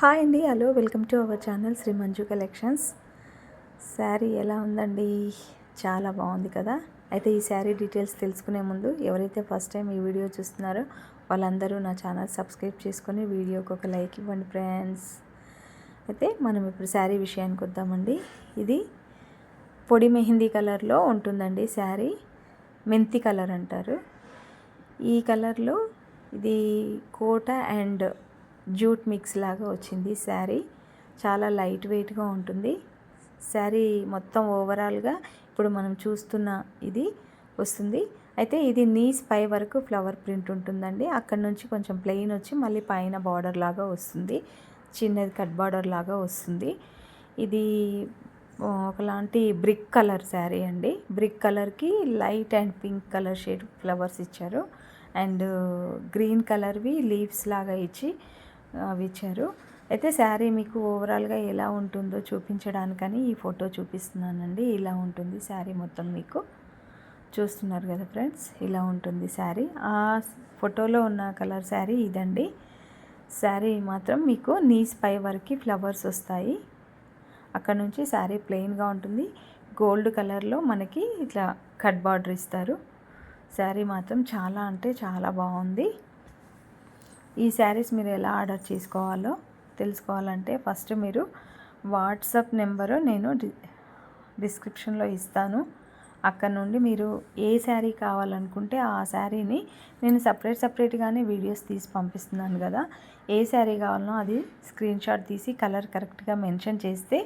Hi అండి hello welcome to our channel Shri Manju collections. Sari ఎలా ఉందండి? చాలా బాగుంది కదా? అయితే ఈ శారీ డీటెయిల్స్ తెలుసుకునే ముందు ఎవరైతే ఫస్ట్ టైం ఈ వీడియో చూస్తున్నారో వాళ్ళందరూ నా ఛానల్ సబ్స్క్రైబ్ చేసుకొని వీడియోకి ఒక లైక్ ఇవ్వండి ఫ్రెండ్స్. అయితే మనం ఇప్పుడు శారీ విషయానికి వద్దామండి. ఇది పొడి మెహందీ కలర్లో ఉంటుందండి శారీ. మెంతి కలర్ అంటారు. ఈ కలర్లో ఇది కోట అండ్ జూట్ మిక్స్ లాగా వచ్చింది శారీ. చాలా లైట్ వెయిట్గా ఉంటుంది. శారీ మొత్తం ఓవరాల్గా ఇప్పుడు మనం చూస్తున్న ఇది వస్తుంది. అయితే ఇది నీస్ పై వరకు ఫ్లవర్ ప్రింట్ ఉంటుందండి. అక్కడ నుంచి కొంచెం ప్లెయిన్ వచ్చి మళ్ళీ పైన బార్డర్ లాగా వస్తుంది. చిన్నది కట్ బార్డర్ లాగా వస్తుంది. ఇది ఒకలాంటి బ్రిక్ కలర్ శారీ అండి. బ్రిక్ కలర్కి light and pink colour shade flowers ఇచ్చారు. అండ్ గ్రీన్ కలర్వి లీవ్స్ లాగా ఇచ్చి అవి ఇచ్చారు. అయితే శారీ మీకు ఓవరాల్గా ఎలా ఉంటుందో చూపించడానికని ఈ ఫోటో చూపిస్తున్నానండి. ఇలా ఉంటుంది శారీ మొత్తం మీకు. చూస్తున్నారు కదా ఫ్రెండ్స్ ఇలా ఉంటుంది శారీ. ఆ ఫోటోలో ఉన్న కలర్ శారీ ఇదండి. శారీ మాత్రం మీకు నీస్ పై వరకు ఫ్లవర్స్ వస్తాయి. అక్కడ నుంచి శారీ ప్లెయిన్గా ఉంటుంది. గోల్డ్ కలర్లో మనకి ఇట్లా కట్ బార్డర్ ఇస్తారు. శారీ మాత్రం చాలా అంటే చాలా బాగుంది. ఈ శారీస్ మీరు ఎలా ఆర్డర్ చేసుకోవాలో తెలుసుకోవాలంటే ఫస్ట్ మీరు వాట్సాప్ నెంబరు నేను డిస్క్రిప్షన్లో ఇస్తాను. అక్కడ నుండి మీరు ఏ శారీ కావాలనుకుంటే ఆ శారీని నేను సపరేట్ సపరేట్గానే వీడియోస్ తీసి పంపిస్తున్నాను కదా. ఏ శారీ కావాలనో అది స్క్రీన్ షాట్ తీసి కలర్ కరెక్ట్గా మెన్షన్ చేస్తే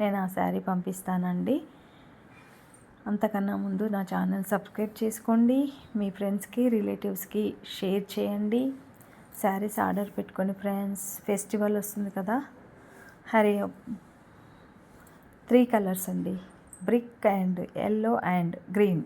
నేను ఆ శారీ పంపిస్తానండి. అంతకన్నా ముందు నా ఛానల్ సబ్స్క్రైబ్ చేసుకోండి. మీ ఫ్రెండ్స్కి రిలేటివ్స్కి షేర్ చేయండి. శారీస్ ఆర్డర్ పెట్టుకొని ఫ్రెండ్స్ ఫెస్టివల్ వస్తుంది కదా? హరి త్రీ కలర్స్ అండి. Brick and yellow and green.